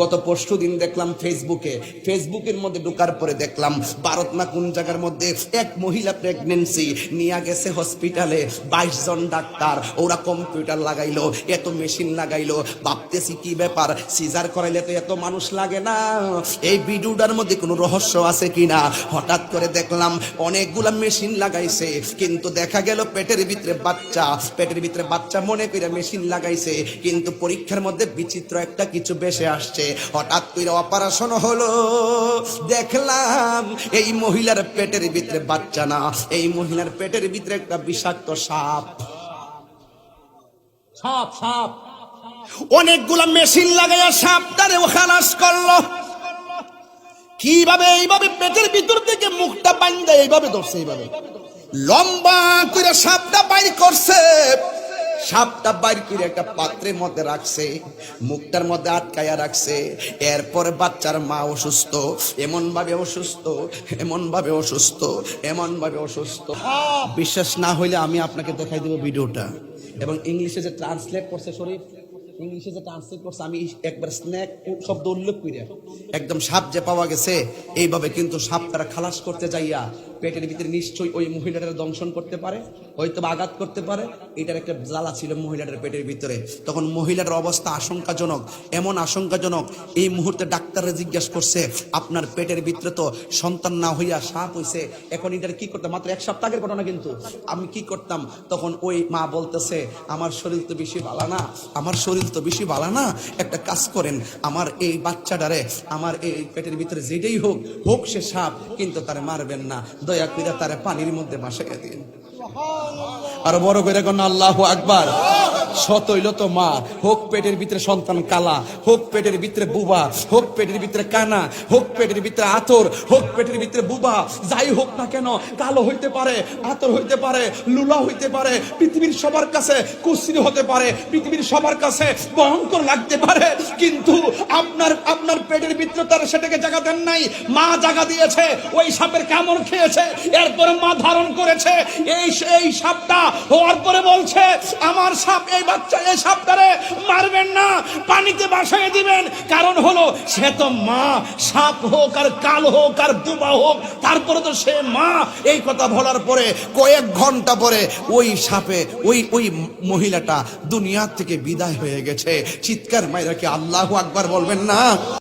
গত পরশু দিন দেখলাম ফেসবুকে ফেসবুকের মধ্যে ঢোকার পরে দেখলাম, ভারত না কোন জায়গার মধ্যে এক মহিলা প্রেগনেন্সি নিয়ে গেছে হসপিটালে বাইশ জন ডাক্তার, ওরা কম্পিউটার লাগাইলো, এত মেশিন লাগাইলো। ভাবতেছি কি ব্যাপার সিজার করাইলে তো এত মানুষ লাগে না। এই ভিডিওটার মধ্যে কোনো রহস্য আছে কিনা? হঠাৎ করে দেখলাম, অনেকগুলা মেশিন লাগাইছে। কিন্তু দেখা গেল পেটের ভিতরে বাচ্চা, পেটের ভিতরে বাচ্চা মনে করে মেশিন লাগাইছে। কিন্তু পরীক্ষার মধ্যে বিচিত্র একটা কিছু বেশে আসছে। হঠাৎ করে অপারেশন হলো। দেখলাম এই মহিলার পেটের ভিতরে বাচ্চা না। এই মহিলার পেটের ভিতরে একটা বিষাক্ত সাপ। সাপ সাপ। অনেকগুলা মেশিন লাগাইয়া সাপটারে খালাস করল। কীভাবে এইভাবে পেটের ভিতর থেকে মুখটা বান্ধা এইভাবে ধরছে এইভাবে। লম্বা করে সাপটা বাইর করছে। সাপটা বাইর করে একটা পাত্রের মধ্যে রাখছে, মুখটার মধ্যে আটকায়া রাখছে। এরপর বাচ্চার মা অসুস্থ এমন ভাবে অসুস্থ এমন ভাবে অসুস্থ এমন ভাবে অসুস্থ। বিশ্বাস না হইলে আমি আপনাকে দেখাই দেবো ভিডিওটা। এবং ইংলিশে যে ট্রান্সলেট করছে শরীফ ইংলিশে যে ট্রান্সলেট করছে, আমি একবার স্ন্যাক শব্দ উল্লেখ করি একদম সাপ যে পাওয়া গেছে, এইভাবে কিন্তু সাপ তারা খালাস করতে যাইয়া পেটের ভিতরে নিশ্চয়ই ওই মহিলাটার দংশন করতে পারে, হয়তো আঘাত করতে পারে। এটার একটা জ্বালা ছিল মহিলাটার পেটের ভিতরে। তখন মহিলাটার অবস্থা আশঙ্কাজনক, এমন আশঙ্কাজনক, এই মুহূর্তে ডাক্তাররা জিজ্ঞাসা করছে, আপনার পেটের ভিতরে তো সন্তান না হইয়া সাপ হইছে, এখন এটার কি করতাম? মাত্র এক সপ্তাহ আগের ঘটনা কিন্তু। আমি কি করতাম? তখন ওই মা বলতেছে, আমার শরীর তো বেশি ভালো না, আমার শরীর তো বেশি ভালো না। একটা কাজ করেন, আমার এই বাচ্চাটারে, আমার এই পেটের ভিতরে যেটাই হোক হোক সে সাপ, কিন্তু তারে মারবেন না। দয়া করে তারা পানির মধ্যে ভাসাইয়া দিন। আর বড় করে কোন আল্লাহ আকবার। সত তো মা। হোক পেটের ভিতরে সন্তান কালা, হোক পেটের ভিতরে বুবা, হোক পেটের ভিতরে কানা, হোক পেটের ভিতরে আতর, হোক পেটের ভিতরে বুবা, যাই হোক না কেন, কালো হইতে পারে, আতর হইতে পারে, লুলা হইতে পারে, পৃথিবীর সবার কাছে কুশ্রী হতে পারে, পৃথিবীর সবার কাছে ভয়ঙ্কর লাগতে পারে, কিন্তু আপনার আপনার পেটের ভিতরে তারা সেটাকে জায়গা দেন নাই। মা জায়গা দিয়েছে, ওই সাপের কামড় খেয়েছে, এরপরে মা ধারণ করেছে, এই এই সাপটা হওয়ার পরে বলছে আমার সাপ, এই বাচ্চা এই সাপটারে মারবেন না, পানিতে বাসায় দিবেন। কারণ হলো, সে তো মা, সাপ হোক আর কাল হোক আর দুবা হোক, তারপরে তো সে মা। এই কথা বলার পরে, কয়েক ঘণ্টা পরে ওই সাপে, ওই ওই মহিলাটা দুনিয়ার থেকে বিদায় হয়ে গেছে। চিৎকার মাইরাকে আল্লাহ আকবার বলবেন না?